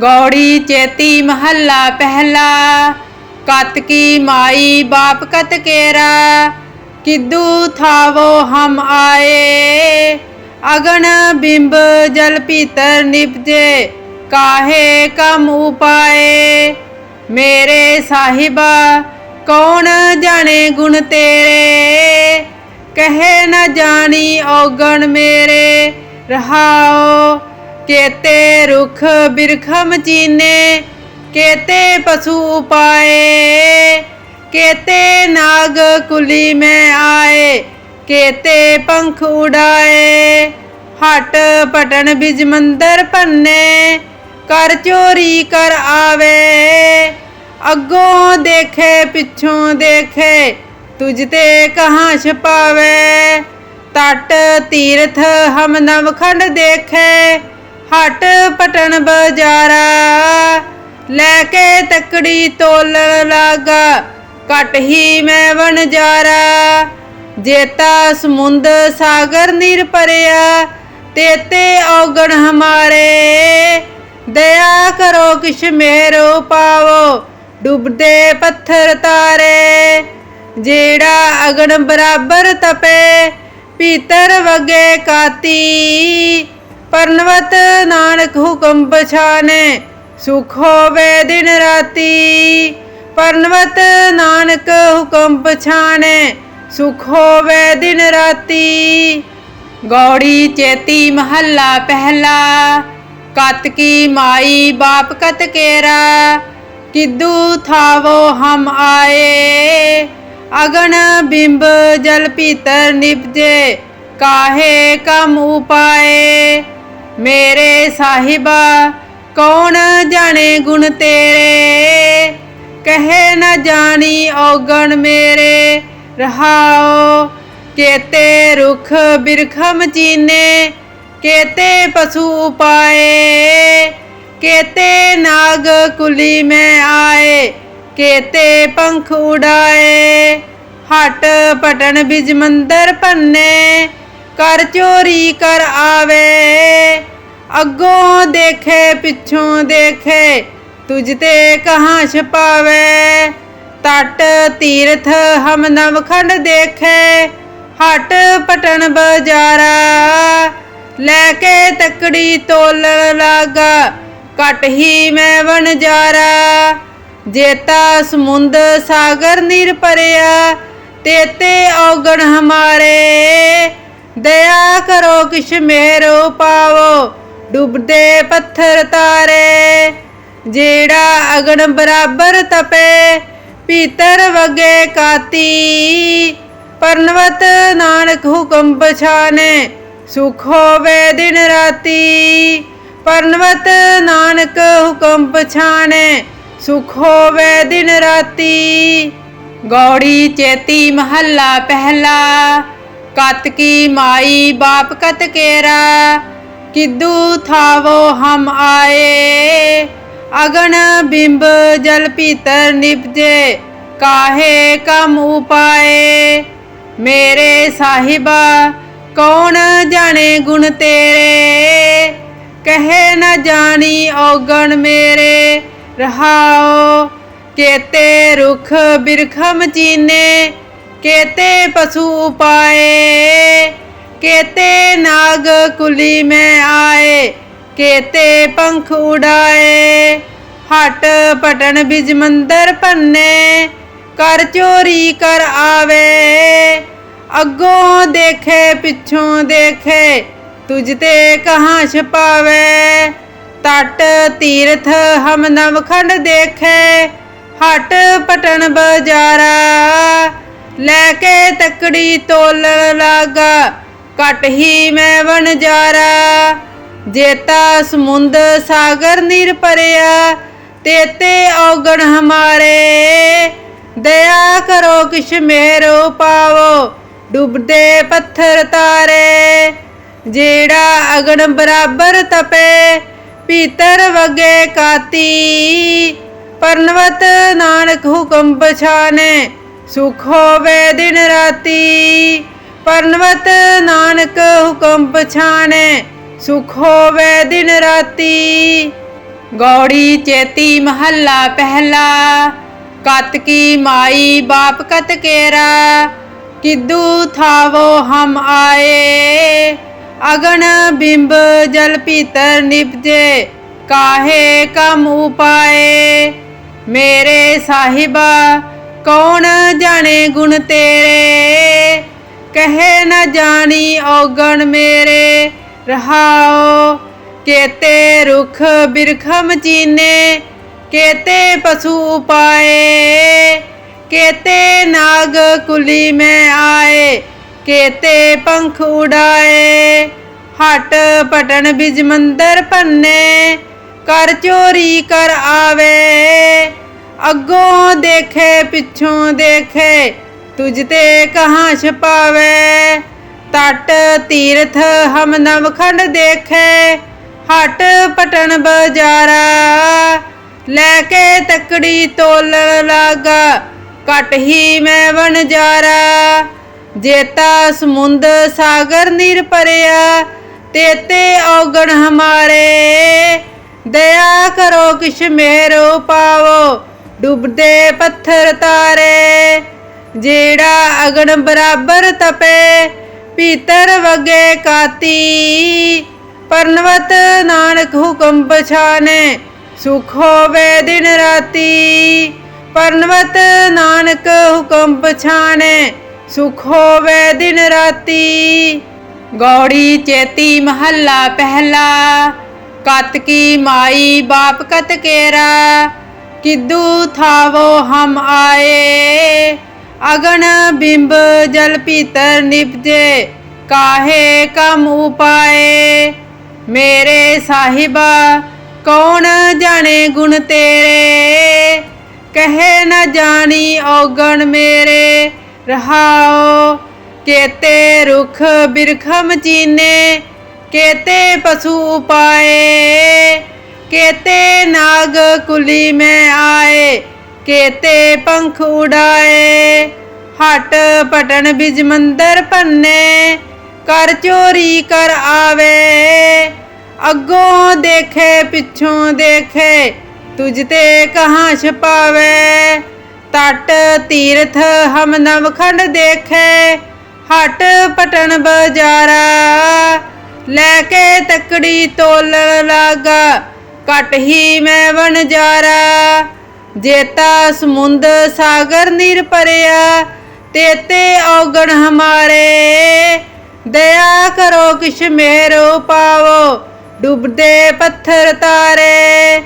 ਗੌੜੀ ਚੇਤੀ ਮਹੱਲਾ ਪਹਿਲਾ, ਕਤ ਕੀ ਮਾਈ ਬਾਪ ਕਤ ਕੇਰਾ, ਕਿਦੂ ਥਾਵੋ ਹਮ ਆਏ। ਅਗਣ ਬਿੰਬ ਜਲ ਪੀਤਰ ਨਿਪਜੇ ਕਾਹੇ ਕਮ ਉਪਾਏ। ਮੇਰੇ ਸਾਹਿਬਾ, ਕੌਣ ਜਾਣੇ ਗੁਣ ਤੇਰੇ? ਕਹੇ ਨਾ ਜਾਣੀ ਔਗਣ ਮੇਰੇ, ਰਹਾਓ ਕੇਤੇ ਰੁਖ ਬਿਰਖਮ ਚੀਨੇ, ਕੇਤੇ ਪਸ਼ੂ ਉਪਾਏ ਕੇਤੇ ਨਾਗ ਕੁਲੀ ਮੈਂ ਆਏ, ਕੇਤੇ ਪੰਖ ਉਡਾਏ। ਹਟ ਪਟਣ ਬਿਜ ਮੰਦਰ ਭੰਨੇ, ਕਰ ਚੋਰੀ ਕਰ ਆਵੇ। ਅੱਗੋਂ ਦੇਖੇ, ਪਿੱਛੋਂ ਦੇਖੇ, ਤੁਝ ਤੇ ਕਹਾਂ ਛਪਾਵੇ। ਤਟ, ਤੀਰਥ ਹਮ ਨਵਖੰਡ ਦੇਖੇ। ਹਟ ਪਟਣ ਬਜਾਰਾ, ਲੈ ਕੇ ਤਕੜੀ ਤੋਲਣ ਲਾਗਾ ਕਟ ਹੀ ਮੈਂ ਵਣਜਾਰਾ ਜੇਤਾ ਸਮੁੰਦ ਸਾਗਰ ਨੀਰ ਪਰਿਆ ਤੇਤੇ ਔਗਣ ਹਮਾਰੇ। ਦਇਆ ਕਰੋ ਕਿਛ ਮੇਰੋ ਪਾਵੋ, ਡੁੱਬਦੇ ਪੱਥਰ ਤਾਰੇ। ਜਿਹੜਾ ਅਗਣ ਬਰਾਬਰ ਤਪੇ, ਪੀਤਰ ਵਗੇ ਕਾਤੀ। ਪਰਨਵਤ ਨਾਨਕ ਹੁਕਮ ਪਛਾਨੇ, ਸੁਖ ਹੋਵੇ ਦਿਨ ਰਾਤੀ। ਪਰਨਵਤ ਨਾਨਕ ਹੁਕਮ ਪਛਾਨੇ, ਸੁਖ ਹੋਵੇ ਦਿਨ ਰਾਤੀ। ਗੌੜੀ ਚੇਤੀ ਮਹੱਲਾ ਪਹਿਲਾ, ਕਤ ਕੀ ਮਾਈ ਬਾਪ ਕਤ ਕੇਰਾ। ਕਿਦੂ ਥਾਵੋ ਹਮ ਆਏ, ਅਗਣ ਬਿੰਬ ਜਲ ਪੀਤਰ ਨਿਪਜੇ ਕਾਹੇ ਕਮ ਉਪਾਏ। ਮੇਰੇ ਸਾਹਿਬਾ, ਕੌਣ ਜਾਣੇ ਗੁਣ ਤੇਰੇ? ਕਹੇ ਨਾ ਜਾਣੀ ਔਗਣ ਮੇਰੇ। ਰਹਾਓ ਕੇਤੇ ਰੁਖ ਬਿਰਖਮ ਚੀਨੇ। ਕੇਤੇ ਪਸ਼ੂ ਉਪਾਏ। ਕੇਤੇ ਨਾਗ ਕੁਲੀ ਮੈਂ ਆਏ। ਕੇਤੇ ਪੰਖ ਉਡਾਏ। ਹਟ ਪਟਣ ਬਿਜ ਮੰਦਰ ਪੰਨੇ ਕਰ ਚੋਰੀ ਕਰ ਆਵੇ। ਅੱਗੋਂ ਦੇਖੇ, ਪਿੱਛੋਂ ਦੇਖੇ, ਤੁਝ ਤੇ ਕਹਾਂ ਛਪਾਵੇ। ਤਟ ਤੀਰਥ ਹਮ ਨਵਖੰਡ ਦੇਖੇ, ਹਟ ਪਟਣ ਬਜਾਰਾ। ਲੈ ਕੇ ਤਕੜੀ ਤੋਲਣ ਲਾਗਾ ਕਟ ਹੀ ਮੈਂ ਵਣਜਾਰਾ ਜੇਤਾ ਸਮੁੰਦ ਸਾਗਰ ਨੀਰ ਪਰਿਆ ਤੇਤੇ ਔਗਣ ਹਮਾਰੇ। ਦਇਆ ਕਰੋ ਕਿਛ ਮੇਰੋ ਪਾਵੋ, ਡੁੱਬਦੇ ਪੱਥਰ ਤਾਰੇ। ਜਿਹੜਾ ਅਗਣ ਬਰਾਬਰ ਤਪੇ, ਪੀਤਰ ਵਗੇ ਕਾਤੀ। ਪਰਨਵਤ ਨਾਨਕ ਹੁਕਮ ਪਛਾਨੇ, ਸੁਖ ਹੋਵੇ ਦਿਨ ਰਾਤੀ। ਪਰਨਵਤ ਨਾਨਕ ਹੁਕਮ ਪਛਾਨੇ, ਸੁਖ ਹੋਵੇ ਦਿਨ ਰਾਤੀ। ਗੌੜੀ ਚੇਤੀ ਮਹੱਲਾ ਪਹਿਲਾ। ਕਤ ਕੀ ਮਾਈ ਬਾਪ ਕਤ ਕੇਰਾ? ਕਿਦੂ ਥਾਵੋ ਹਮ ਆਏ? ਅਗਣ ਬਿੰਬ ਜਲ ਪੀਤਰ ਨਿਪਜੇ ਕਾਹੇ ਕਮ ਉਪਾਏ? ਮੇਰੇ ਸਾਹਿਬਾ, ਕੌਣ ਜਾਣੇ ਗੁਣ ਤੇਰੇ? ਕਹੇ ਨਾ ਜਾਣੀ ਔਗਣ ਮੇਰੇ? ਰਹਾਓ, ਕੇਤੇ ਰੁਖ ਬਿਰਖਮ ਚੀਨੇ? ਕੇਤੇ ਪਸ਼ੂ ਉਪਾਏ ਕੇਤੇ ਨਾਗ ਕੁਲੀ ਮੈਂ ਆਏ, ਕੇਤੇ ਪੰਖ ਉਡਾਏ। ਹਟ ਪਟਣ ਬਿਜ ਮੰਦਰ ਪੰਨੇ ਕਰ ਚੋਰੀ ਕਰ ਆਵੇ। ਅੱਗੋਂ ਦੇਖੇ, ਪਿੱਛੋਂ ਦੇਖੇ, ਤੁਝ ਤੇ ਕਹਾਂ ਛਪਾਵੇ। ਤਟ ਤੀਰਥ ਹਮ ਨਵਖੰਡ ਦੇਖੇ, ਹਟ ਪਟਣ ਬਜਾਰਾ ਲੈ ਕੇ ਤਕੜੀ ਤੋਲਣ ਲਾਗਾ। ਕਟ ਹੀ ਮੈਂ ਵਣਜਾਰਾ ਜੇਤਾ ਸਮੁੰਦ ਸਾਗਰ ਨੀਰ ਪਰਿਆ ਤੇਤੇ ਔਗਣ ਹਮਾਰੇ। ਦਇਆ ਕਰੋ ਕਿਛ ਮੇਰੋ ਪਾਵੋ। ਡੁੱਬਦੇ ਪੱਥਰ ਤਾਰੇ। ਜਿਹੜਾ ਅਗਣ ਬਰਾਬਰ ਤਪੇ ਪੀਤਰ ਵਗੇ ਕਾਤੀ। ਪਰਨਵਤ ਨਾਨਕ ਹੁਕਮ ਪਛਾਨੇ। ਸੁਖ ਹੋਵੇ ਦਿਨ ਰਾਤੀ। ਪਰਨਵਤ ਨਾਨਕ ਹੁਕਮ ਪਛਾਨੇ ਸੁਖ ਹੋਵੇ ਦਿਨ ਰਾਤੀ। ਗੌੜੀ ਚੇਤੀ ਮਹੱਲਾ ਪਹਿਲਾ, ਕਤ ਕੀ ਮਾਈ ਬਾਪ ਕਤ ਕੇਰਾ। ਕਿਦੂ ਥਾਵੋ ਹਮ ਆਏ ਅਗਨ ਬਿੰਬ ਜਲ ਪੀਤਰ ਨਿਪਜੇ ਕਾਹੇ ਕਮ ਉਪਾਏ। ਮੇਰੇ ਸਾਹਿਬਾ ਕੌਣ ਜਾਣੇ ਗੁਣ ਤੇਰੇ? ਕਹੇ ਨਾ ਜਾਣੀ ਔਗਣ ਮੇਰੇ। ਰਹਾਓ ਕੇਤੇ ਰੁਖ ਬਿਰਖਮ ਚੀਨੇ। ਕੇਤੇ ਪਸ਼ੂ ਉਪਾਏ। ਕੇਤੇ ਨਾਗ ਕੁਲੀ ਮੈਂ ਆਏ। ਕੇਤੇ ਪੰਖ ਉਡਾਏ। ਹਟ ਪਟਣ ਬਿਜ ਮੰਦਰ ਪੰਨੇ ਕਰ ਚੋਰੀ ਕਰ ਆਵੇ। ਅੱਗੋਂ ਦੇਖੇ, ਪਿੱਛੋਂ ਦੇਖੇ, ਤੁਝ ਤੇ ਕਹਾਂ ਛਪਾਵੇ ਤਟ, ਤੀਰਥ ਹਮ ਨਵਖੰਡ ਦੇਖੇ, ਹਟ ਪਟਣ ਬਜਾਰਾ। ਲੈ ਕੇ ਤਕੜੀ ਤੋਲਣ ਲਾਗਾ ਕਟ ਹੀ ਮੈਂ ਵਣਜਾਰਾ ਜੇਤਾ ਸਮੁੰਦ ਸਾਗਰ ਨੀਰ ਪਰਿਆ ਤੇਤੇ ਔਗਣ ਹਮਾਰੇ। ਦਇਆ ਕਰੋ ਕਿਛ ਮੇਰੋ ਪਾਵੋ ਡੁੱਬਦੇ ਪੱਥਰ ਤਾਰੇ, ਜਿਹੜਾ ਅਗਣ ਬਰਾਬਰ ਤਪੇ, ਪੀਤਰ ਵਗੇ ਕਾਤੀ। ਪਰਨਵਤ ਨਾਨਕ ਹੁਕਮ ਪਛਾਨੇ, ਸੁਖ ਹੋਵੇ ਦਿਨ ਰਾਤੀ। ਪਰਨਵਤ ਨਾਨਕ ਹੁਕਮ ਪਛਾਨੇ, ਸੁਖ ਹੋਵੇ ਦਿਨ ਰਾਤੀ। ਗੌੜੀ ਚੇਤੀ ਮਹੱਲਾ ਪਹਿਲਾ ਕਤ ਕੀ ਮਾਈ ਬਾਪ ਕਤ ਕੇਰਾ। ਕਿਦੂ ਥਾਵੋ ਹਮ ਆਏ? ਅਗਨ ਬਿੰਬ ਜਲ ਪੀਤਰ ਨਿਪਜੇ, ਕਾਹੇ ਕਮ ਉਪਾਏ? ਮੇਰੇ ਸਾਹਿਬਾ, ਕੌਣ ਜਾਣੇ ਗੁਣ ਤੇਰੇ? ਕਹੇ ਨਾ ਜਾਣੀ ਔਗਣ ਮੇਰੇ? ਰਹਾਓ, ਕੇਤੇ ਰੁਖ ਬਿਰਖਮ ਚੀਨੇ, ਕੇਤੇ ਪਸ਼ੂ ਉਪਾਏ? ਕੇਤੇ ਨਾਗ ਕੁਲੀ ਮੈਂ ਆਏ, ਕੇਤੇ ਪੰਖ ਉਡਾਏ। ਹਟ ਪਟਣ ਬਿਜ ਮੰਦਰ ਪੰਨੇ ਕਰ ਚੋਰੀ ਕਰ ਆਵੇ। ਅੱਗੋਂ ਦੇਖੇ, ਪਿੱਛੋਂ ਦੇਖੇ, ਤੁਝ ਤੇ ਕਹਾਂ ਛਪਾਵੇ ਤਟ ਤੀਰਥ ਹਮ ਨਵਖੰਡ ਦੇਖੇ, ਹਟ ਪਟਣ ਬਜਾਰਾ, ਲੈ ਕੇ ਤਕੜੀ ਤੋਲਣ ਲਾਗਾ। ਘਟ ਹੀ ਮੈਂ ਵਣਜਾਰਾ ਜੇਤਾ ਸਮੁੰਦ ਸਾਗਰ ਨੀਰ ਪਰਿਆ ਤੇਤੇ ਔਗਣ ਹਮਾਰੇ। ਦਇਆ ਕਰੋ ਕਿਛ ਮੇਰੋ ਪਾਵੋ ਡੁੱਬਦੇ ਪੱਥਰ ਤਾਰੇ।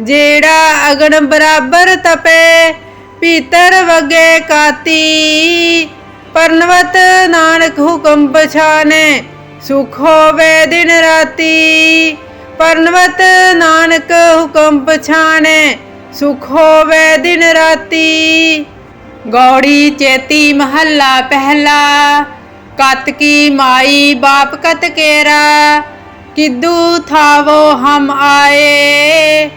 ਜਿਹੜਾ ਅਗਣ ਬਰਾਬਰ ਤਪੇ ਪੀਤਰ ਵਗੇ ਕਾਤੀ। ਪਰਨਵਤ ਨਾਨਕ ਹੁਕਮ ਪਛਾਨੇ, ਸੁਖ ਹੋਵੇ ਦਿਨ ਰਾਤੀ। ਪਰਨਵਤ ਨਾਨਕ ਹੁਕਮ ਪਛਾਨੇ ਸੁਖ ਹੋਵੇ ਦਿਨ ਰਾਤੀ। ਗੌੜੀ ਚੇਤੀ ਮਹੱਲਾ ਪਹਿਲਾ, ਕਤ ਕੀ ਮਾਈ ਬਾਪ ਕਤ ਕੇਰਾ, ਕਿਦੂ ਥਾਵੋ ਹਮ ਆਏ।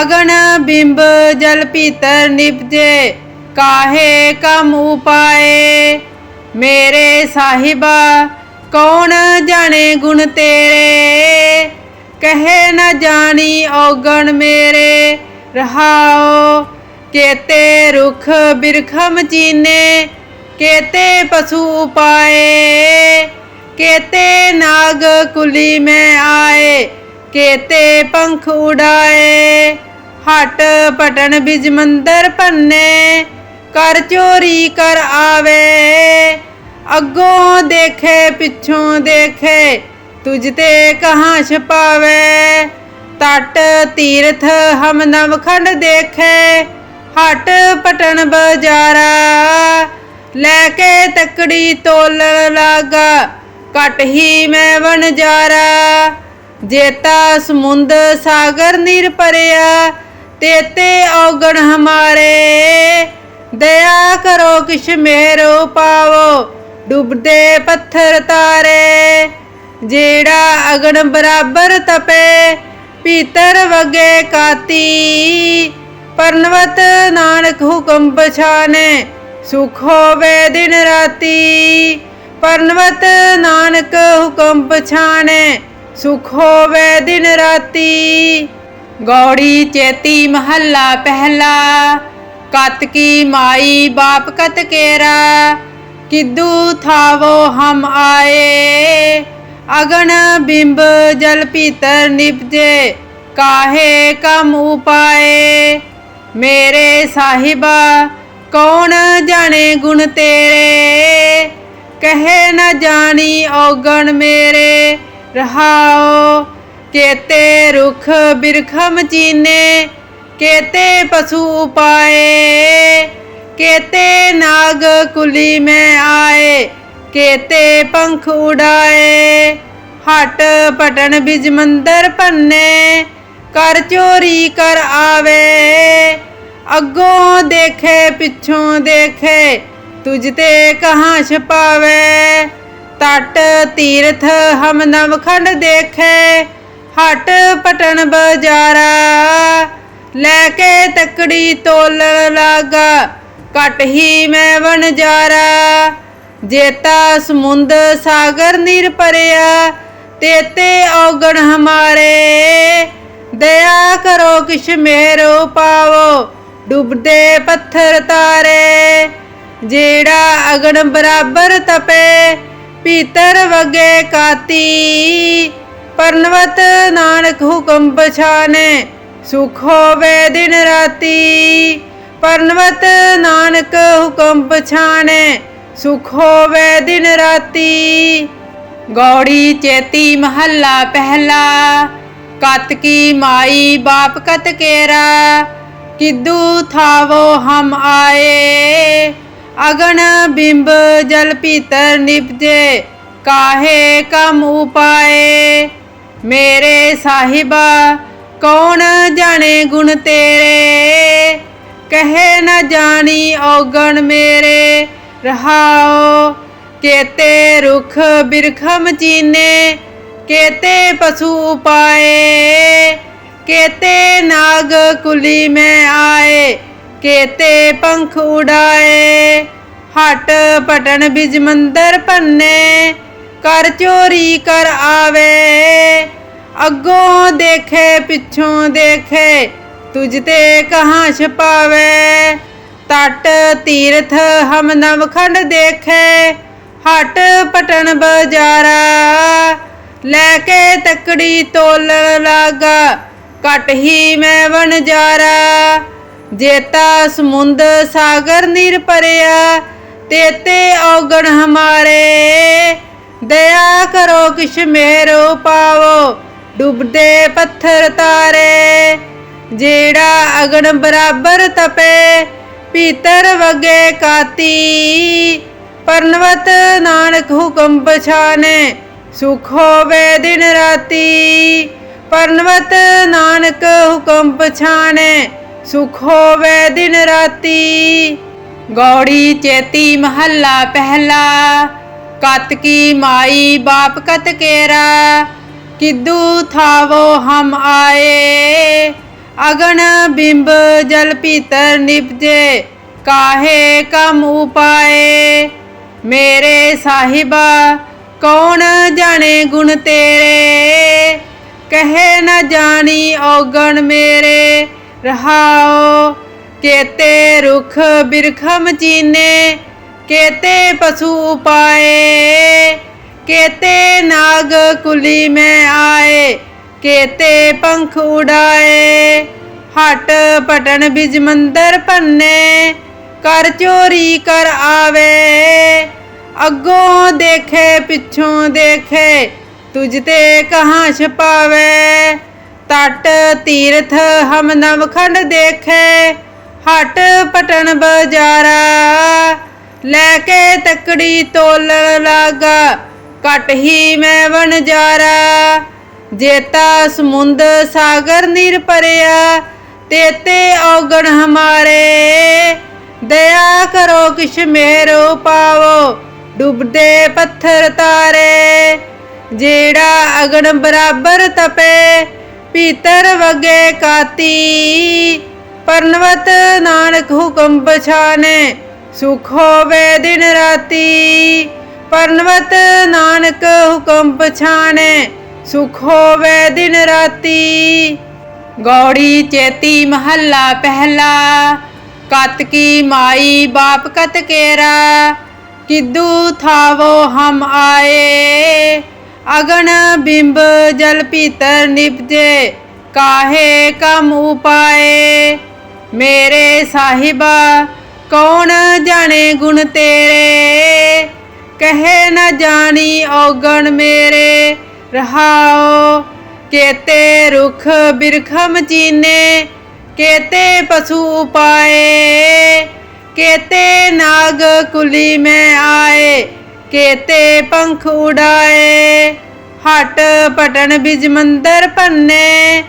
ਅਗਨ ਬਿੰਬ ਜਲ ਪੀਤਰ ਨਿਪਜੇ ਕਾਹੇ ਕਮ ਉਪਾਏ। ਮੇਰੇ ਸਾਹਿਬਾ, ਕੌਣ ਜਾਣੇ ਗੁਣ ਤੇਰੇ? ਕਹੇ ਨਾ ਜਾਣੀ ਔਗਣ ਮੇਰੇ, ਰਹਾਓ ਕੇਤੇ ਰੁਖ ਬਿਰਖਮ ਚੀਨੇ, ਕੇਤੇ ਪਸ਼ੂ ਉਪਾਏ ਕੇਤੇ ਨਾਗ ਕੁਲੀ ਮੈਂ ਆਏ, ਕੇਤੇ ਪੰਖ ਉਡਾਏ, ਹਟ ਪਟਣ ਬਿਜ ਮੰਦਰ ਪੰਨੇ ਕਰ ਚੋਰੀ ਕਰ ਆਵੇ, ਅੱਗੋਂ ਦੇਖੇ ਪਿੱਛੋਂ ਦੇਖੇ ਤੁਝ ਤੇ ਕਹਾਂ ਛਪਾਵੇ ਤਟ ਤੀਰਥ ਹਮ ਨਵਖੰਡ ਦੇਖੇ, ਹਟ ਪਟਣ ਬਜਾਰਾ, ਲੈ ਕੇ ਤਕੜੀ ਤੋਲਣ ਲਾਗਾ ਕਟ ਹੀ ਮੈਂ ਵਣਜਾਰਾ ਜੇਤਾ ਸਮੁੰਦ ਸਾਗਰ ਨੀਰ ਪਰਿਆ ਤੇਤੇ ਔਗਣ ਹਮਾਰੇ। ਦਇਆ ਕਰੋ ਕਿਛ ਮੇਰੋ ਪਾਵੋ, ਡੁੱਬਦੇ ਪੱਥਰ ਤਾਰੇ। ਜਿਹੜਾ ਅਗਣ ਬਰਾਬਰ ਤਪੇ ਪੀਤਰ ਵਗੇ ਕਾਤੀ। ਪਰਨਵਤ ਨਾਨਕ ਹੁਕਮ ਪਛਾਨੇ, ਸੁਖ ਹੋਵੇ ਦਿਨ ਰਾਤੀ। ਪਰਨਵਤ ਨਾਨਕ ਹੁਕਮ ਪਛਾਨੇ, ਸੁਖ ਹੋਵੇ ਦਿਨ ਰਾਤੀ। ਗੌੜੀ ਚੇਤੀ ਮਹੱਲਾ ਪਹਿਲਾ, ਕਤ ਕੀ ਮਾਈ ਬਾਪ ਕਤ ਕੇਰਾ। ਕਿਦੂ ਥਾਵੋ ਹਮ ਆਏ। ਅਗਨ ਬਿੰਬ ਜਲ ਪੀਤਰ ਨਿਪਜੇ, ਕਾਹੇ ਕਮ ਉਪਾਏ? ਮੇਰੇ ਸਾਹਿਬਾ, ਕੌਣ ਜਾਣੇ ਗੁਣ ਤੇਰੇ? ਕਹੇ ਨਾ ਜਾਣੀ ਔਗਣ ਮੇਰੇ। ਰਹਾਓ ਕੇਤੇ ਰੁਖ ਬਿਰਖਮ ਚੀਨੇ, ਕੇਤੇ ਪਸ਼ੂ ਉਪਾਏ? ਕੇਤੇ ਨਾਗ ਕੁਲੀ ਮੈਂ ਆਏ। ਕੇਤੇ ਪੰਖ ਉਡਾਏ, ਹਟ ਪਟਣ ਬਿਜ ਮੰਦਰ ਭੰਨੇ, ਕਰ ਚੋਰੀ ਕਰ ਆਵੇ, ਅੱਗੋਂ ਦੇਖੇ ਪਿੱਛੋਂ ਦੇਖੇ, ਤੁਝ ਤੇ ਕਹਾਂ ਛਪਾਵੇ ਤਟ ਤੀਰਥ ਹਮ ਨਵਖੰਡ ਦੇਖੇ, ਹਟ ਪਟਨ ਬਜਾਰਾ, ਲੈ ਕੇ ਤਕੜੀ ਤੋਲਣ ਲਾਗਾ ਕਟ ਹੀ ਮੈਂ ਵਣਜਾਰਾ। ਜੇਤਾ ਸਮੁੰਦ ਸਾਗਰ ਨੀਰ ਪਰਿਆ ਤੇਤੇ ਔਗਣ ਹਮਾਰੇ। ਦਇਆ ਕਰੋ ਕਿਛ ਮੇਰੋ ਪਾਵੋ ਡੁੱਬਦੇ ਪੱਥਰ ਤਾਰੇ। ਜਿਹੜਾ ਅਗਣ ਬਰਾਬਰ ਤਪੇ ਪੀਤਰ ਵਗੇ ਕਾਤੀ। ਪਰਨਵਤ ਨਾਨਕ ਹੁਕਮ ਪਛਾਨੇ, ਸੁਖ ਹੋਵੇ ਦਿਨ ਰਾਤੀ। ਪਰਨਵਤ ਨਾਨਕ ਹੁਕਮ ਪਛਾਨੇ ਸੁਖ ਹੋਵੇ ਦਿਨ ਰਾਤੀ। ਗੌੜੀ ਚੇਤੀ ਮਹੱਲਾ ਪਹਿਲਾ। ਕਤ ਕੀ ਮਾਈ ਬਾਪ ਕਤ ਕੇਰਾ। ਕਿਦੂ ਥਾਵੋ ਹਮ ਆਏ। ਅਗਨ ਬਿੰਬ ਜਲ ਪੀਤਰ ਨਿਪਜੇ ਕਾਹੇ ਕਮ ਉਪਾਏ। ਮੇਰੇ ਸਾਹਿਬਾ, ਕੌਣ ਜਾਣੇ ਗੁਣ ਤੇਰੇ? ਕਹੇ ਨਾ ਜਾਣੀ ਔਗਣ ਮੇਰੇ। ਰਹਾਓ। ਕੇਤੇ ਰੁਖ ਬਿਰਖਮ ਚੀਨੇ, ਕੇਤੇ ਪਸ਼ੂ ਉਪਾਏ ਕੇਤੇ ਨਾਗ ਕੁਲੀ ਮੈਂ ਆਏ, ਕੇਤੇ ਪੰਖ ਉਡਾਏ। ਹਟ ਪਟਣ ਬਿਜ ਮੰਦਰ ਪੰਨੇ ਕਰ ਚੋਰੀ ਕਰ ਆਵੇ। ਅੱਗੋਂ ਦੇਖੇ, ਪਿੱਛੋਂ ਦੇਖੇ, ਤੁਝ ਤੇ ਕਹਾਂ ਛਪਾਵੇ ਤਟ ਤੀਰਥ ਹਮ ਨਵਖੰਡ ਦੇਖੇ, ਹਟ ਪਟਣ ਬਜਾਰਾ। ਲੈ ਕੇ ਤਕੜੀ ਤੋਲਣ ਲਾਗਾ ਕਟ ਹੀ ਮੈਂ ਵਣਜਾਰਾ ਜੇਤਾ ਸਮੁੰਦ ਸਾਗਰ ਨੀਰ ਪਰਿਆ ਤੇਤੇ ਔਗਣ ਹਮਾਰੇ। ਦਇਆ ਕਰੋ ਕਿਛ ਮੇਰੋ ਪਾਵੋ, ਡੁੱਬਦੇ ਪੱਥਰ ਤਾਰੇ। ਜਿਹੜਾ ਅਗਣ ਬਰਾਬਰ ਤਪੇ ਪੀਤਰ ਵਗੇ ਕਾਤੀ। ਪਰਨਵਤ ਨਾਨਕ ਹੁਕਮ ਪਛਾਨੇ, ਸੁਖ ਹੋਵੇ ਦਿਨ ਰਾਤੀ। ਪਰਨਵਤ ਨਾਨਕ ਹੁਕਮ ਪਛਾਨੇ, ਸੁਖ ਹੋਵੇ ਦਿਨ ਰਾਤੀ। ਗੌੜੀ ਚੇਤੀ ਮਹੱਲਾ ਪਹਿਲਾ ਕਤ ਕੀ ਮਾਈ ਬਾਪ ਕਤ ਕੇਰਾ। ਕਿਦੂ ਥਾਵੋ ਹਮ ਆਏ। ਅਗਨ ਬਿੰਬ ਜਲ ਪੀਤਰ ਨਿਪਜੇ ਕਾਹੇ ਕਮ ਉਪਾਏ? ਮੇਰੇ ਸਾਹਿਬਾ, ਕੌਣ ਜਾਣੇ ਗੁਣ ਤੇਰੇ? ਕਹੇ ਨਾ ਜਾਣੀ ਔਗਣ ਮੇਰੇ। ਰਹਾਓ ਕੇਤੇ ਰੁਖ ਬਿਰਖਮ ਚੀਨੇ, ਕੇਤੇ ਪਸ਼ੂ ਉਪਾਏ? ਕੇਤੇ ਨਾਗ ਕੁਲੀ ਮੈਂ ਆਏ ਕੇਤੇ ਪੰਖ ਉਡਾਏ, ਹਟ ਪਟਣ ਬਿਜ ਮੰਦਰ ਭੰਨੇ, ਕਰ ਚੋਰੀ ਕਰ ਆਵੇ। ਅੱਗੋਂ ਦੇਖੇ, ਪਿੱਛੋਂ ਦੇਖੇ, ਤੁਝ ਤੇ ਕਹਾਂ ਛਪਾਵੇ ਤਟ ਤੀਰਥ ਹਮ ਨਵਖੰਡ ਦੇਖੇ, ਹਟ ਪਟਣ ਬਜਾਰਾ। ਲੈ ਕੇ ਤਕੜੀ ਤੋਲਣ ਲਾਗਾ ਕਟ ਹੀ ਮੈਂ ਵਣਜਾਰਾ। ਜੇਤਾ ਸਮੁੰਦ ਸਾਗਰ ਨੀਰ ਪਰਿਆ ਤੇਤੇ ਔਗਣ ਹਮਾਰੇ। ਦਇਆ ਕਰੋ ਕਿਛ ਮੇਰੋ ਪਾਵੋ, ਡੁੱਬਦੇ ਪੱਥਰ ਤਾਰੇ। ਜਿਹੜਾ ਅਗਣ ਬਰਾਬਰ ਤਪੇ ਪੀਤਰ ਵਗੇ ਕਾਤੀ। ਪਰਨਵਤ ਨਾਨਕ ਹੁਕਮ ਪਛਾਨੇ, ਸੁਖ ਹੋਵੇ ਦਿਨ ਰਾਤੀ। ਪਰਨਵਤ ਨਾਨਕ ਹੁਕਮ ਪਛਾਨੇ ਸੁਖ ਹੋਵੇ ਦਿਨ ਰਾਤੀ। ਗੌੜੀ ਚੇਤੀ ਮਹੱਲਾ ਪਹਿਲਾ। ਕਤ ਕੀ ਮਾਈ ਬਾਪ ਕਤ ਕੇਰਾ। ਕਿਦੂ ਥਾਵੋ ਹਮ ਆਏ। ਅਗਨ ਬਿੰਬ ਜਲ ਪੀਤਰ ਨਿਪਜੇ ਕਾਹੇ ਕਮ ਉਪਾਏ। ਮੇਰੇ ਸਾਹਿਬਾ, ਕੌਣ ਜਾਣੇ ਗੁਣ ਤੇਰੇ? ਕਹੇ ਨਾ ਜਾਣੀ ਔਗਣ ਮੇਰੇ। ਰਹਾਓ, ਕੇਤੇ ਰੁਖ ਬਿਰਖਮ ਚੀਨੇ, ਕੇਤੇ ਪਸ਼ੂ ਉਪਾਏ ਕੇਤੇ ਨਾਗ ਕੁਲੀ ਮੈਂ ਆਏ, ਕੇਤੇ ਪੰਖ ਉਡਾਏ, ਹਟ ਪਟਣ ਬਿਜ ਮੰਦਰ ਭੰਨੇ,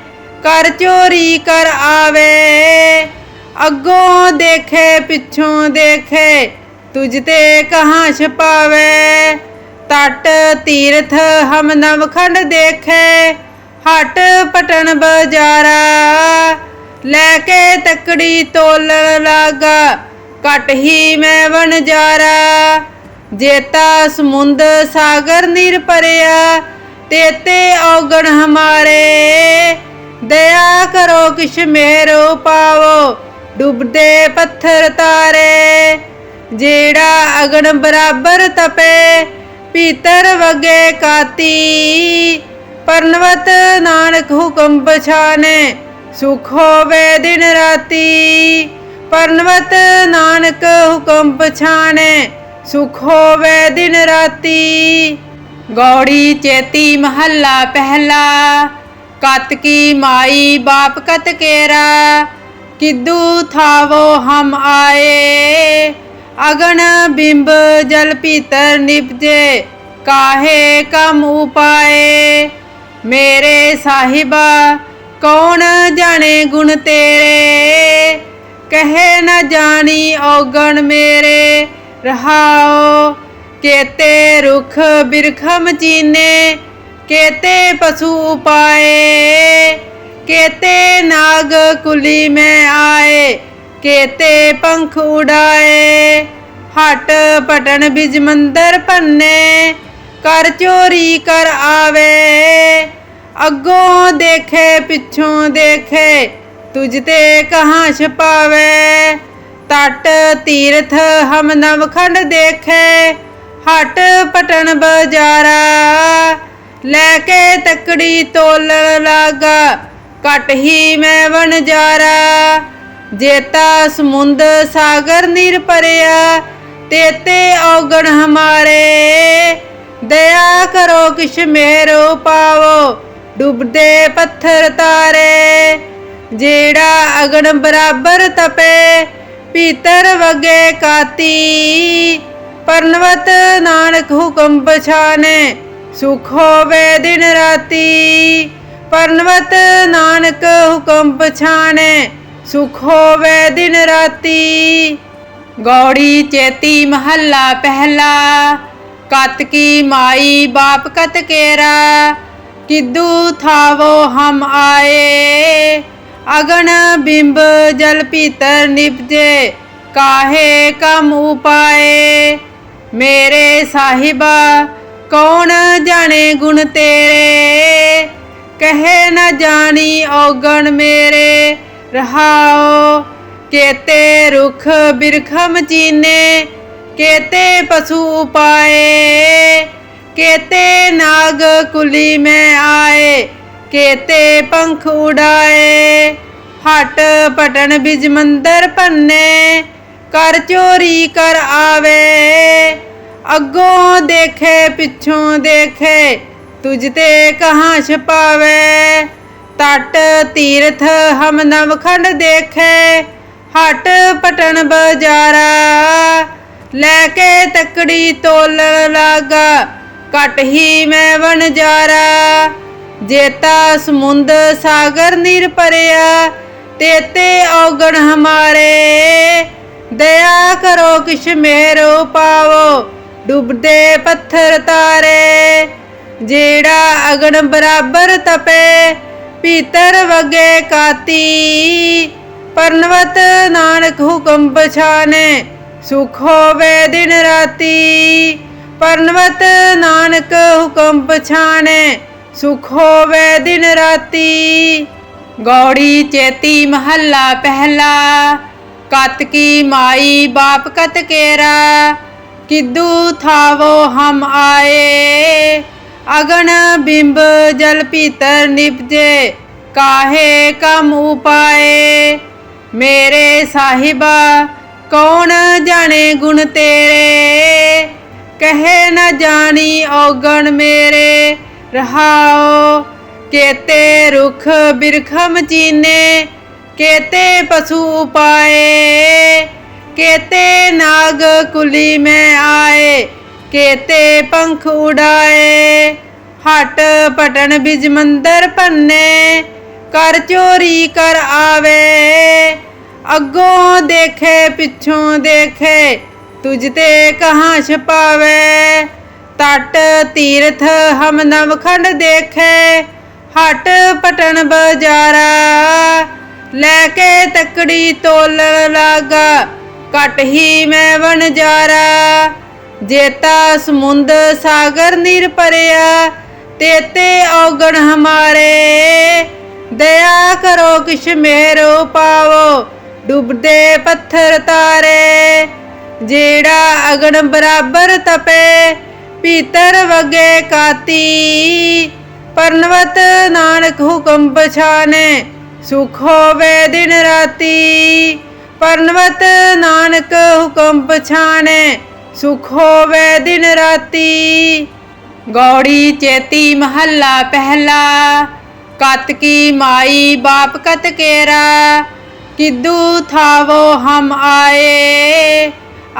ਕਰ ਚੋਰੀ ਕਰ ਆਵੇ, ਅੱਗੋਂ ਦੇਖੇ ਪਿੱਛੋਂ ਦੇਖੇ, ਤੁਝ ਤੇ ਕਹਾਂ ਛਪਾਵੇ ਤਟ ਤੀਰਥ ਹਮ ਨਵਖੰਡ ਦੇਖੇ, ਹਟ ਪਟਣ ਬਜਾਰਾ। ਲੈ ਕੇ ਤਕੜੀ ਤੋਲਣ ਲਾਗਾ ਕਟ ਹੀ ਮੈਂ ਵਣਜਾਰਾ ਜੇਤਾ ਸਮੁੰਦ ਸਾਗਰ ਨਿਰ ਪਰਿਆ ਤੇਤੇ ਔਗਣ ਹਮਾਰੇ। ਦਇਆ ਕਰੋ ਕਿਛ ਮੇਰੋ ਪਾਵੋ, ਡੁੱਬਦੇ ਪੱਥਰ ਤਾਰੇ। ਜਿਹੜਾ ਅਗਣ ਬਰਾਬਰ ਤਪੇ ਪੀਤਰ ਵਗੇ ਕਾਤੀ। ਪਰਨਵਤ ਨਾਨਕ ਹੁਕਮ ਪਛਾਨੇ, ਸੁਖ ਹੋਵੇ ਦਿਨ ਰਾਤੀ। ਪਰਨਵਤ ਨਾਨਕ ਹੁਕਮ ਪਛਾਨੇ, ਸੁਖ ਹੋਵੇ ਦਿਨ ਰਾਤੀ। ਗੌੜੀ ਚੇਤੀ ਮਹੱਲਾ ਪਹਿਲਾ ਕਤ ਕੀ ਮਾਈ ਬਾਪ ਕਤ ਕੇਰਾ। ਕਿਦੂ ਥਾਵੋ ਹਮ ਆਏ। ਅਗਨ ਬਿੰਬ ਜਲ ਪੀਤਰ ਨਿਪਜੇ ਕਾਹੇ ਕਮ ਉਪਾਏ? ਮੇਰੇ ਸਾਹਿਬਾ, ਕੌਣ ਜਾਣੇ ਗੁਣ ਤੇਰੇ? ਕਹੇ ਨਾ ਜਾਣੀ ਔਗਣ ਮੇਰੇ। ਰਹਾਓ ਕੇਤੇ ਰੁਖ ਬਿਰਖਮ ਚੀਨੇ, ਕੇਤੇ ਪਸ਼ੂ ਉਪਾਏ? ਕੇਤੇ ਨਾਗ ਕੁਲੀ ਮੈਂ ਆਏ ਕੇਤੇ ਪੰਖ ਉਡਾਏ, ਹਟ ਪਟਣ ਬਿਜ ਮੰਦਰ ਭੰਨੇ, ਕਰ ਚੋਰੀ ਕਰ ਆਵੇ, ਅੱਗੋਂ ਦੇਖੇ ਪਿੱਛੋਂ ਦੇਖੇ, ਤੁਝ ਤੇ ਕਹਾਂ ਛਪਾਵੇ ਤਟ ਤੀਰਥ ਹਮ ਨਵਖੰਡ ਦੇਖੇ, ਹਟ ਪਟਣ ਬਜਾਰਾ, ਲੈ ਕੇ ਤਕੜੀ ਤੋਲਣ ਲਾਗਾ ਕਟ ਹੀ ਮੈਂ ਵਣਜਾਰਾ। ਜੇਤਾ ਸਮੁੰਦ ਸਾਗਰ ਨਿਰ ਭਰਿਆ, ਤੇਤੇ ਔਗਣ ਹਮਾਰੇ। ਦਇਆ ਕਰੋ ਕਿਛ ਮੇਰੋ ਪਾਵੋ, ਡੁੱਬਦੇ ਪੱਥਰ ਤਾਰੇ। ਜਿਹੜਾ ਅਗਨ ਬਰਾਬਰ ਤਪੇ ਪੀਤਰ ਵਗੇ ਕਾਤੀ। ਪਰਨਵਤ ਨਾਨਕ ਹੁਕਮ ਪਛਾਨੇ, ਸੁਖ ਹੋਵੇ ਦਿਨ ਰਾਤੀ। ਪਰਨਵਤ ਨਾਨਕ ਹੁਕਮ ਪਛਾਨੇ ਸੁਖ ਹੋਵੇ ਦਿਨ ਰਾਤੀ। ਗੌੜੀ ਚੇਤੀ ਮਹੱਲਾ ਪਹਿਲਾ। ਕਤਕੀ ਮਾਈ ਬਾਪ ਕਤ ਕੇਰਾ। ਕਿਦੂ ਥਾਵੋ ਹਮ ਆਏ। ਅਗਨ ਬਿੰਬ ਜਲ ਪੀਤਰ ਨਿਪਜੇ ਕਾਹੇ ਕਮ ਉਪਾਏ। ਮੇਰੇ ਸਾਹਿਬਾ, ਕੌਣ ਜਾਣੇ ਗੁਣ ਤੇਰੇ? ਕਹੇ ਨਾ ਜਾਣੀ ਔਗਣ ਮੇਰੇ। ਰਹਾਓ, ਕੇਤੇ ਰੁਖ ਬਿਰਖਮ ਚੀਨੇ ਕੇਤੇ ਪਸ਼ੂ ਉਪਾਏ ਕੇਤੇ ਨਾਗ ਕੁਲੀ ਮੈਂ ਆਏ, ਕੇਤੇ ਪੰਖ ਉਡਾਏ, ਹਟ ਪਟਣ ਬਿਜ ਮੰਦਰ ਪੰਨੇ ਕਰ ਚੋਰੀ ਕਰ ਆਵੇ, ਅੱਗੋਂ ਦੇਖੇ, ਪਿੱਛੋਂ ਦੇਖੇ, ਤੁਝ ਤੇ ਕਹਾਂ ਛਪਾਵੇ ਤਟ ਤੀਰਥ ਹਮ ਨਵਖੰਡ ਦੇਖੇ, ਹਟ ਪਟਣ ਬਜਾਰਾ। ਲੈ ਕੇ ਤਕੜੀ ਤੋਲਣ ਲਾਗਾ ਕਟ ਹੀ ਮੈਂ ਵਣਜਾਰਾ ਜੇਤਾ ਸਮੁੰਦ ਸਾਗਰ ਨਿਰ ਪਰਿਆ ਤੇਤੇ ਔਗਣ ਹਮਾਰੇ। ਦਇਆ ਕਰੋ ਕਿਛ ਮੇਰੋ ਪਾਵੋ, ਡੁੱਬਦੇ ਪੱਥਰ ਤਾਰੇ। ਜਿਹੜਾ ਅਗਣ ਬਰਾਬਰ ਤਪੇ ਪੀਤਰ ਵਗੇ ਕਾਤੀ। ਪਰਨਵਤ ਨਾਨਕ ਹੁਕਮ ਪਛਾਨੇ, ਸੁਖ ਹੋਵੇ ਦਿਨ ਰਾਤੀ। ਪਰਨਵਤ ਨਾਨਕ ਹੁਕਮ ਪਛਾਨੇ, ਸੁਖ ਹੋਵੇ ਦਿਨ ਰਾਤੀ। ਗੌੜੀ ਚੇਤੀ ਮਹੱਲਾ ਪਹਿਲਾ ਕਤ ਮਾਈ ਬਾਪ ਕਤ ਕੇਰਾ। ਕਿਦੂ ਥਾਵੋ ਹਮ ਆਏ। ਅਗਨ ਬਿੰਬ ਜਲ ਪੀਤਰ ਨਿਪਜੇ ਕਾਹੇ ਕਮ ਉਪਾਏ? ਮੇਰੇ ਸਾਹਿਬਾ, ਕੌਣ ਜਾਣੇ ਗੁਣ ਤੇਰੇ? ਕਹੇ ਨਾ ਜਾਣੀ ਔਗਣ ਮੇਰੇ। ਰਹਾਓ ਕੇਤੇ ਰੁਖ ਬਿਰਖਮ ਚੀਨੇ, ਕੇਤੇ ਪਸ਼ੂ ਉਪਾਏ? ਕੇਤੇ ਨਾਗ ਕੁਲੀ ਮੈਂ ਆਏ ਕੇਤੇ ਪੰਖ ਉਡਾਏ, ਹਟ ਪਟਣ ਬਿਜ ਮੰਦਰ ਭੰਨੇ, ਕਰ ਚੋਰੀ ਕਰ ਆਵੇ, ਅੱਗੋਂ ਦੇਖੇ ਪਿੱਛੋਂ ਦੇਖੇ, ਤੁਝ ਤੇ ਕਹਾਂ ਛਪਾਵੇ ਤਟ ਤੀਰਥ ਹਮ ਨਵਖੰਡ ਦੇਖੇ, ਹਟ ਪਟਣ ਬਜਾਰਾ, ਲੈ ਕੇ ਤਕੜੀ ਤੋਲਣ ਲਾਗਾ ਕਟ ਹੀ ਮੈਂ ਵਣਜਾਰਾ। ਜੇਤਾ ਸਮੁੰਦ ਸਾਗਰ ਨੀਰ ਪਰਿਆ, ਤੇਤੇ ਔਗਣ ਹਮਾਰੇ। ਦਇਆ ਕਰੋ ਕਿਛ ਮੇਰੋ ਪਾਵੋ, ਡੁੱਬਦੇ ਪੱਥਰ ਤਾਰੇ। ਜਿਹੜਾ ਅਗਣ ਬਰਾਬਰ ਤਪੇ ਪੀਤਰ ਵਗੇ ਕਾਤੀ। ਪਰਨਵਤ ਨਾਨਕ ਹੁਕਮ ਪਛਾਨੇ, ਸੁਖ ਹੋਵੇ ਦਿਨ ਰਾਤੀ। ਪਰਨਵਤ ਨਾਨਕ ਹੁਕਮ ਪਛਾਨੇ ਸੁਖ ਹੋਵੇ ਦਿਨ ਰਾਤੀ। ਗੌੜੀ ਚੇਤੀ ਮਹੱਲਾ ਪਹਿਲਾ। ਕਤ ਕੀ ਮਾਈ ਬਾਪ ਕਤ ਕੇਰਾ। ਕਿਦੂ ਥਾਵੋ ਹਮ ਆਏ।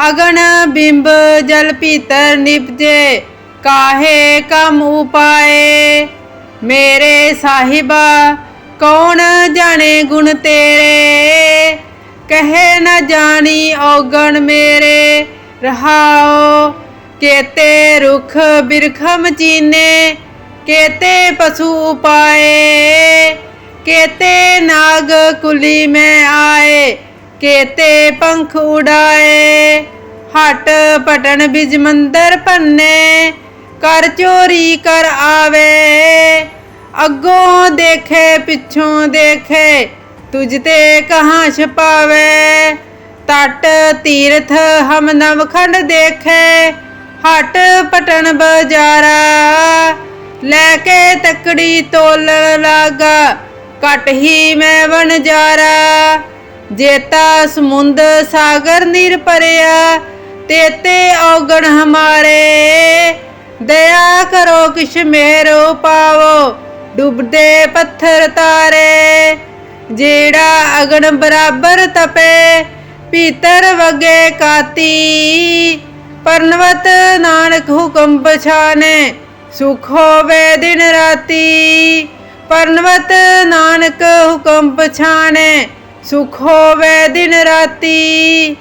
ਅਗਨ ਬਿੰਬ ਜਲ ਪੀਤਰ ਨਿਪਜੇ ਕਾਹੇ ਕਮ ਉਪਾਏ। ਮੇਰੇ ਸਾਹਿਬਾ, ਕੌਣ ਜਾਣੇ ਗੁਣ ਤੇਰੇ? ਕਹੇ ਨਾ ਜਾਣੀ ਔਗਣ ਮੇਰੇ। ਰਹਾਓ। ਕੇਤੇ ਰੁਖ ਬਿਰਖਮ ਚੀਨੇ, ਕੇਤੇ ਪਸ਼ੂ ਉਪਾਏ। ਕੇਤੇ ਨਾਗ ਕੁਲੀ ਮੈਂ ਆਏ, ਕੇਤੇ ਪੰਖ ਉਡਾਏ। ਹਟ ਪਟਣ ਬਿਜ ਮੰਦਰ ਪੰਨੇ ਕਰ ਚੋਰੀ ਕਰ ਆਵੇ। ਅੱਗੋਂ ਦੇਖੇ, ਪਿੱਛੋਂ ਦੇਖੇ, ਤੁਝ ਤੇ ਕਹਾਂ ਛਪਾਵੇ ਤਟ ਤੀਰਥ ਹਮ ਨਵਖੰਡ ਦੇਖੇ, ਹਟ ਪਟਣ ਬਜਾਰਾ। ਲੈ ਕੇ ਤਕੜੀ ਤੋਲਣ ਲਾਗਾ ਕਟ ਹੀ ਮੈਂ ਵਣਜਾਰਾ ਜੇਤਾ ਸਮੁੰਦ ਸਾਗਰ ਨੀਰ ਪਰਿਆ ਤੇਤੇ ਔਗਣ ਹਮਾਰੇ। ਦਇਆ ਕਰੋ ਕਿਛ ਮੇਰੋ ਪਾਵੋ, ਡੁੱਬਦੇ ਪੱਥਰ ਤਾਰੇ। ਜਿਹੜਾ ਅਗਣ ਬਰਾਬਰ ਤਪੇ ਪੀਤਰ ਵਗੇ ਕਾਤੀ। ਪਰਨਵਤ ਨਾਨਕ ਹੁਕਮ ਪਛਾਨੇ, ਸੁਖ ਹੋਵੇ ਦਿਨ ਰਾਤੀ। ਪਰਨਵਤ ਨਾਨਕ ਹੁਕਮ ਪਛਾਨੇ, ਸੁਖ ਹੋਵੇ ਦਿਨ ਰਾਤੀ।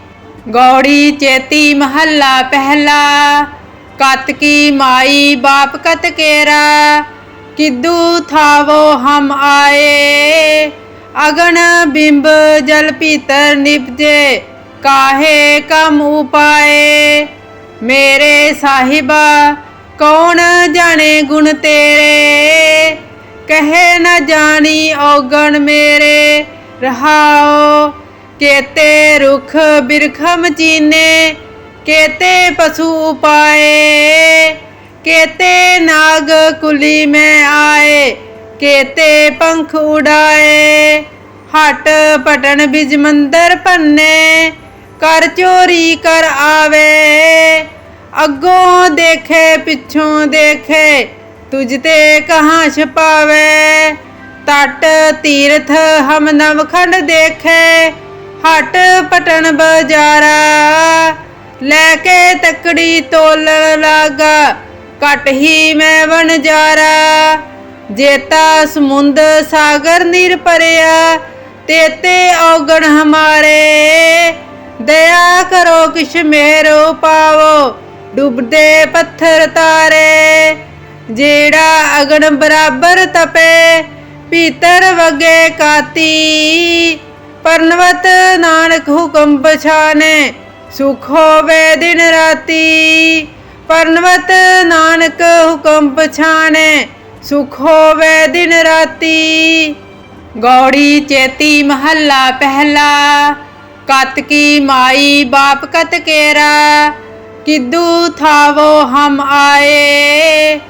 ਗੌੜੀ ਚੇਤੀ ਮਹੱਲਾ ਪਹਿਲਾ, ਕਤ ਮਾਈ ਬਾਪ ਕਤ ਕੇਰਾ। ਕਿਦੂ ਥਾਵੋ ਹਮ ਆਏ। ਅਗਨ ਬਿੰਬ ਜਲ ਪੀਤਰ ਨਿਪਜੇ ਕਾਹੇ ਕਮ ਉਪਾਏ? ਮੇਰੇ ਸਾਹਿਬਾ, ਕੌਣ ਜਾਣੇ ਗੁਣ ਤੇਰੇ? ਕਹੇ ਨਾ ਜਾਣੀ ਔਗਣ ਮੇਰੇ। ਰਹਾਓ ਕੇਤੇ ਰੁਖ ਬਿਰਖਮ ਚੀਨੇ, ਕੇਤੇ ਪਸ਼ੂ ਉਪਾਏ? ਕੇਤੇ ਨਾਗ ਕੁਲੀ ਮੈਂ ਆਏ। ਕੇਤੇ ਪੰਖ ਉਡਾਏ, ਹਟ ਪਟਣ ਬਿਜ ਮੰਦਰ ਪੰਨੇ ਕਰ ਚੋਰੀ ਕਰ ਆਵੇ, ਅੱਗੋਂ ਦੇਖੇ ਪਿੱਛੋਂ ਦੇਖੇ, ਤੁਝ ਤੇ ਕਹਾਂ ਛਪਾਵੇ ਤਟ ਤੀਰਥ ਹਮ ਨਵਖੰਡ ਦੇਖੇ, ਹਟ ਪਟਣ ਬਜਾਰਾ, ਲੈ ਕੇ ਤਕੜੀ ਤੋਲਣ ਲਾਗਾ ਕਟ ਹੀ ਮੈਂ ਵਣਜਾਰਾ। ਜੇਤਾ ਸਮੁੰਦ ਸਾਗਰ ਨੀਰ ਪਰਿਆ ਤੇਤੇ ਔਗਣ ਹਮਾਰੇ। ਦਇਆ ਕਰੋ ਕਿਛ ਮੇਰੋ ਪਾਵੋ, ਡੁੱਬਦੇ ਪੱਥਰ ਤਾਰੇ। ਜਿਹੜਾ ਅਗਨ ਬਰਾਬਰ ਤਪੇ ਪੀਤਰ ਵਗੇ ਕਾਤੀ। ਪਰਨਵਤ ਨਾਨਕ ਹੁਕਮ ਪਛਾਨੇ, ਸੁਖ ਹੋਵੇ ਦਿਨ ਰਾਤੀ। ਪਰਨਵਤ ਨਾਨਕ ਹੁਕਮ ਪਛਾਨੇ ਸੁਖ ਹੋਵੇ ਦਿਨ ਰਾਤੀ। ਗੌੜੀ ਚੇਤੀ ਮਹੱਲਾ ਪਹਿਲਾ। ਕਤ ਕੀ ਮਾਈ ਬਾਪ ਕਤ ਕੇਰਾ। ਕਿਦੂ ਥਾਵੋ ਹਮ ਆਏ।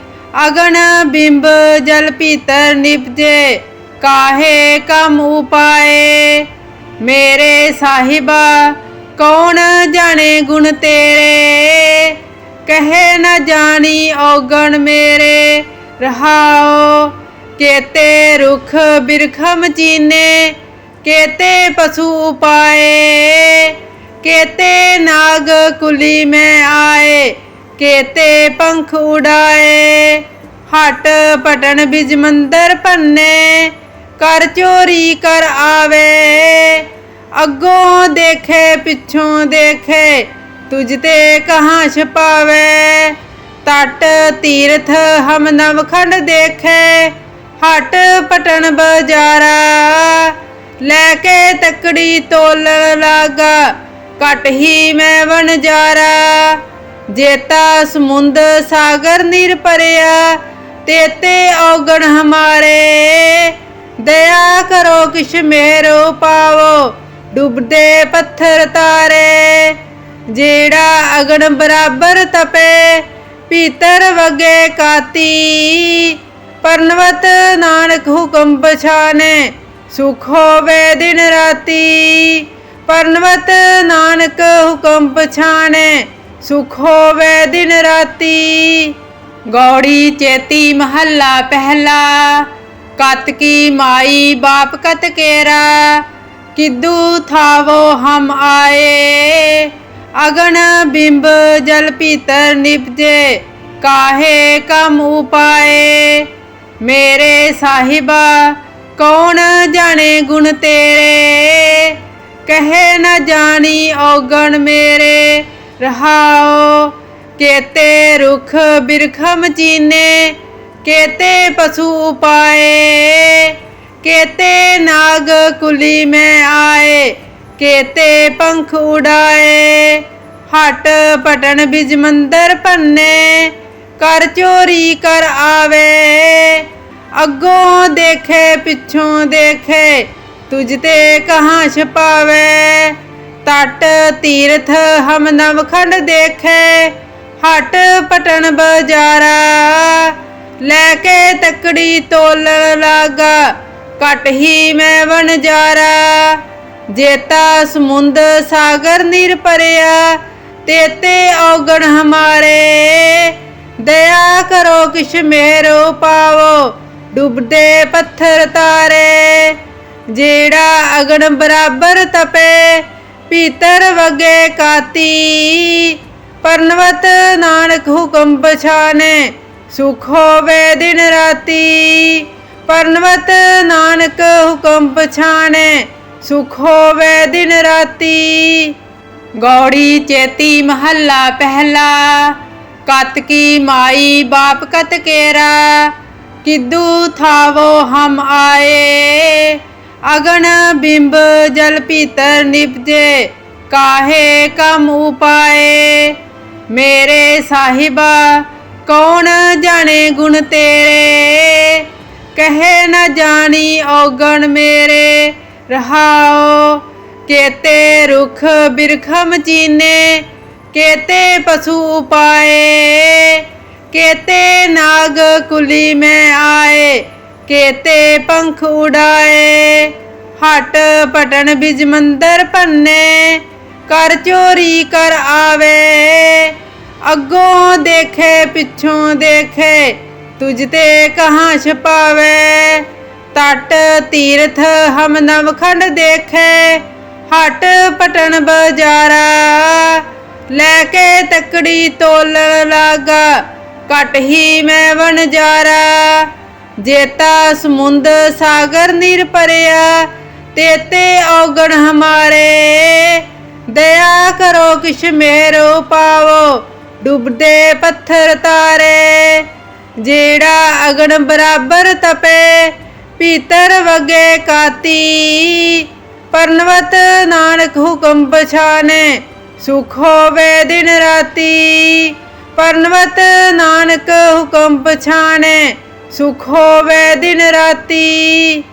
ਅਗਨ ਬਿੰਬ ਜਲ ਪੀਤਰ ਨਿਪਜੇ ਕਾਹੇ ਕਮ ਉਪਾਏ। ਮੇਰੇ ਸਾਹਿਬਾ, ਕੌਣ ਜਾਣੇ ਗੁਣ ਤੇਰੇ? ਕਹੇ ਨਾ ਜਾਣੀ ਔਗਣ ਮੇਰੇ। ਰਹਾਓ, ਕੇਤੇ ਰੁਖ ਬਿਰਖਮ ਚੀਨੇ, ਕੇਤੇ ਪਸ਼ੂ ਉਪਾਏ, ਕੇਤੇ ਨਾਗ ਕੁਲੀ ਮੈਂ ਆਏ, ਕੇਤੇ ਪੰਖ ਉਡਾਏ। ਹਟ ਪਟਣ ਬਿਜ ਮੰਦਰ ਪੰਨੇ ਕਰ ਚੋਰੀ ਕਰ ਆਵੇ। ਅੱਗੋਂ ਦੇਖੇ, ਪਿੱਛੋਂ ਦੇਖੇ, ਤੁਝ ਤੇ ਕਹਾਂ ਛਪਾਵੇ ਤਟ ਤੀਰਥ ਹਮ ਨਵਖੰਡ ਦੇਖੇ, ਹਟ ਪਟਣ ਬਜਾਰਾ। ਲੈ ਕੇ ਤਕੜੀ ਤੋਲ ਲਾਗਾ ਕਟ ਹੀ ਮੈਂ ਵਣਜਾਰਾ ਜੇਤਾ ਸਮੁੰਦ ਸਾਗਰ ਨੀਰ ਪਰਿਆ ਤੇਤੇ ਔਗਣ ਹਮਾਰੇ। ਦਇਆ ਕਰੋ ਕਿਛ ਮੇਰੋ ਪਾਵੋ, ਡੁੱਬਦੇ ਪੱਥਰ ਤਾਰੇ। ਜਿਹੜਾ ਅਗਣ ਬਰਾਬਰ ਤਪੇ ਪੀਤਰ ਵਗੇ ਕਾਤੀ। ਪਰਨਵਤ ਨਾਨਕ ਹੁਕਮ ਪਛਾਨੇ, ਸੁਖ ਹੋਵੇ ਦਿਨ ਰਾਤੀ। ਪਰਨਵਤ ਨਾਨਕ ਹੁਕਮ ਪਛਾਨੇ, ਸੁਖ ਹੋਵੇ ਦਿਨ ਰਾਤੀ। ਗੌੜੀ ਚੇਤੀ ਮਹੱਲਾ ਪਹਿਲਾ ਕਤਕੀ ਮਾਈ ਬਾਪ ਕਤ ਕੇਰਾ। ਕਿਦੂ ਥਾਵੋ ਹਮ ਆਏ ਅਗਨ ਬਿੰਬ ਜਲ ਪੀਤਰ ਨਿਪਜੇ, ਕਾਹੇ ਕਮ ਉਪਾਏ? ਮੇਰੇ ਸਾਹਿਬਾ, ਕੌਣ ਜਾਣੇ ਗੁਣ ਤੇਰੇ? ਕਹੇ ਨਾ ਜਾਣੀ ਔਗਣ ਮੇਰੇ। ਰਹਾਓ ਕੇਤੇ ਰੁਖ ਬਿਰਖਮ ਚੀਨੇ, ਕੇਤੇ ਪਸ਼ੂ ਉਪਾਏ? ਕੇਤੇ ਨਾਗ ਕੁਲੀ ਮੈਂ ਆਏ ਕੇਤੇ ਪੰਖ ਉਡਾਏ, ਹਟ ਪਟਣ ਬਿਜ ਮੰਦਰ ਪੰਨੇ ਕਰ ਚੋਰੀ ਕਰ ਆਵੇ। ਅੱਗੋਂ ਦੇਖੇ, ਪਿੱਛੋਂ ਦੇਖੇ, ਤੁਝ ਤੇ ਕਹਾਂ ਛਪਾਵੇ। ਤਟ, ਤੀਰਥ, ਹਮ ਨਵਖੰਡ ਦੇਖੇ, ਹਟ ਪਟਣ ਬਜਾਰਾ। ਲੈ ਕੇ ਤਕੜੀ ਤੋਲ ਲਾਗਾ ਕਟ ਹੀ ਮੈਂ ਵਣਜਾਰਾ। ਜੇਤਾ ਸਮੁੰਦ ਸਾਗਰ ਨੀਰ ਪਰਿਆ ਤੇਤੇ ਔਗਣ ਹਮਾਰੇ। ਦਇਆ ਕਰੋ ਕਿਛ ਮੇਰੋ ਪਾਵੋ ਡੁੱਬਦੇ ਪੱਥਰ ਤਾਰੇ। ਜਿਹੜਾ ਅਗਣ ਬਰਾਬਰ ਤਪੇ ਪੀਤਰ ਵਗੇ ਕਾਤੀ। ਪਰਨਵਤ ਨਾਨਕ ਹੁਕਮ ਪਛਾਨੇ, ਸੁਖ ਹੋਵੇ ਦਿਨ ਰਾਤੀ। ਪਰਨਵਤ ਨਾਨਕ ਹੁਕਮ ਪਛਾਨੇ ਸੁਖ ਹੋਵੇ ਦਿਨ ਰਾਤੀ। ਗੌੜੀ ਚੇਤੀ ਮਹੱਲਾ ਪਹਿਲਾ। ਕਤ ਕੀ ਮਾਈ ਬਾਪ ਕਤ ਕੇਰਾ। ਕਿਦੂ ਥਾਵੋ ਹਮ ਆਏ। ਅਗਨ ਬਿੰਬ ਜਲ ਪੀਤਰ ਨਿਪਜੇ ਕਾਹੇ ਕਮ ਉਪਾਏ। ਮੇਰੇ ਸਾਹਿਬਾ, ਕੌਣ ਜਾਣੇ ਗੁਣ ਤੇਰੇ? ਕਹੇ ਨਾ ਜਾਣੀ ਔਗਣ ਮੇਰੇ। ਰਹਾਓ, ਕੇਤੇ ਰੁਖ ਬਿਰਖਮ ਚੀਨੇ, ਕੇਤੇ ਪਸ਼ੂ ਪਾਏ, ਕੇਤੇ ਨਾਗ ਕੁਲੀ ਮੈਂ ਆਏ, ਕੇਤੇ ਪੰਖ ਉਡਾਏ, ਹਟ ਪਟਣ ਬਿਜ ਮੰਦਰ ਪੰਨੇ ਕਰ ਚੋਰੀ ਕਰ ਆਵੇ, ਅੱਗੋਂ ਦੇਖੇ, ਪਿੱਛੋਂ ਦੇਖੇ, ਤੁਝ ਤੇ ਕਹਾਂ ਛਪਾਵੇ ਤਟ ਤੀਰਥ ਹਮ ਨਵਖੰਡ ਦੇਖੇ, ਹਟ ਪਟਣ ਬਜਾਰਾ। ਲੈ ਕੇ ਤਕੜੀ ਤੋਲ ਲਾਗਾ ਕਟ ਹੀ ਮੈਂ ਵਣਜਾਰਾ ਜੇਤਾ ਸਮੁੰਦ ਸਾਗਰ ਨੀਰ ਪਰਿਆ ਤੇਤੇ ਔਗਣ ਹਮਾਰੇ। ਦਇਆ ਕਰੋ ਕਿਛ ਮੇਰੋ ਪਾਵੋ, ਡੁੱਬਦੇ ਪੱਥਰ ਤਾਰੇ। ਜਿਹੜਾ ਅਗਣ ਬਰਾਬਰ ਤਪੇ ਪੀਤਰ ਵਗੇ ਕਾਤੀ। ਪਰਨਵਤ ਨਾਨਕ ਹੁਕਮ ਪਛਾਨੇ, ਸੁਖ ਹੋਵੇ ਦਿਨ ਰਾਤੀ। ਪਰਨਵਤ ਨਾਨਕ ਹੁਕਮ ਪਛਾਨੇ, ਸੁਖ ਹੋਵੇ ਦਿਨ ਰਾਤੀ।